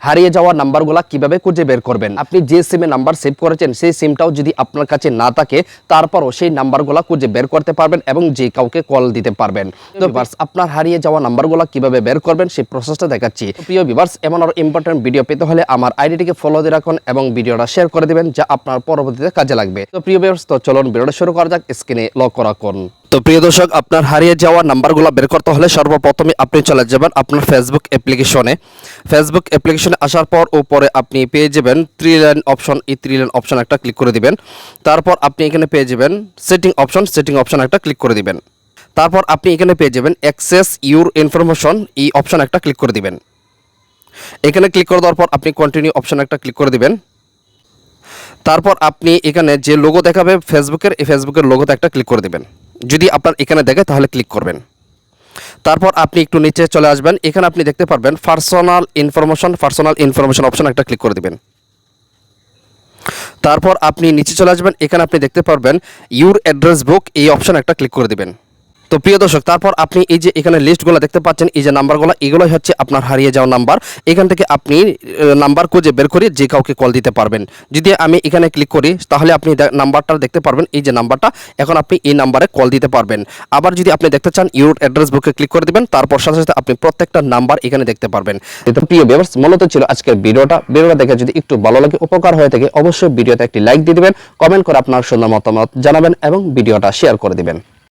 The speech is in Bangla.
হারিয়ে যাওয়া নাম্বারগুলো কীভাবে খুঁজে বের করবেন? আপনি যে সিমে নাম্বার সেভ করেছেন সেই সিমটাও যদি আপনার কাছে না থাকে তারপরও সেই নাম্বারগুলো খুঁজে বের করতে পারবেন এবং যে কাউকে কল দিতে পারবেন। তো ভিউয়ার্স আপনার হারিয়ে যাওয়া নাম্বারগুলো কীভাবে বের করবেন সেই প্রসেসটা দেখাচ্ছি। প্রিয় ভিউয়ার্স এমন আরও ইম্পর্টেন্ট ভিডিও পেতে হলে আমার আইডিটিকে ফলো দিয়ে রাখুন এবং ভিডিওটা শেয়ার করে দেবেন যা আপনার পরবর্তীতে কাজে লাগবে। তো প্রিয় ভিউয়ার্স তো চলুন ভিডিওটা শুরু করা যাক স্ক্রিনে লক্ষ্য রাখুন। তো প্রিয় দর্শক, আপনার হারিয়ে যাওয়া নাম্বারগুলো বের করতে হলে সর্বপ্রথমে আপনি চলে যাবেন আপনার ফেসবুক অ্যাপ্লিকেশনে ফেসবুক অ্যাপ্লিকেশনে আসার পর উপরে আপনি পেয়ে যাবেন থ্রি লাইন অপশন এই থ্রি লাইন অপশন একটা ক্লিক করে দিবেন। তারপর আপনি এখানে পেয়ে যাবেন সেটিং অপশন সেটিং অপশন একটা ক্লিক করে দিবেন। তারপর আপনি এখানে পেয়ে যাবেন অ্যাক্সেস ইউর ইনফরমেশন এই অপশন একটা ক্লিক করে দিবেন। এখানে ক্লিক করে দেওয়ার পর আপনি কন্টিনিউ অপশন একটা ক্লিক করে দিবেন। তারপর আপনি এখানে যে লোগো দেখাবে ফেসবুকের এই ফেসবুকের লোগোতে একটা ক্লিক করে দিবেন। যদি আপনার এখানে দেখে, তাহলে ক্লিক করবেন। তারপর আপনি একটু নিচে চলে আসবেন। এখানে আপনি দেখতে পারবেন personal information personal information option একটা ক্লিক করে দেবেন। তারপর আপনি নিচে চলে আসবেন। এখানে আপনি দেখতে পারবেন ইউর অ্যাড্রেস বুক এই অপশন একটা ক্লিক করে দিবেন। তো প্রিয় দর্শক, তারপর আপনি এই যে এখানে লিস্টগুলো দেখতে পাচ্ছেন, এই যে নাম্বারগুলো, এগুলোই হচ্ছে আপনার হারিয়ে যাওয়া নাম্বার। এখান থেকে আপনি নাম্বার খুঁজে বের করে যে কাউকে কল দিতে পারবেন। যদি আমি এখানে ক্লিক করি, তাহলে আপনি নাম্বারটা দেখতে পারবেন, এই যে নাম্বারটা, এখন আপনি এই নাম্বারে কল দিতে পারবেন। আবার যদি আপনি দেখতে চান ইউর অ্যাড্রেস বুকে ক্লিক করে দিবেন, তারপর সাথে সাথে আপনি প্রত্যেকটা নাম্বার এখানে দেখতে পারবেন। তো প্রিয় ভিউয়ার্স মূলত ছিল আজকের ভিডিওটা। ভিডিওটা দেখে যদি একটু ভালো লাগে, উপকার হয়ে থাকে, অবশ্যই ভিডিওতে একটি লাইক দিয়ে দিবেন কমেন্ট করে আপনার সুন্দর মতামত জানাবেন এবং ভিডিওটা শেয়ার করে দিবেন।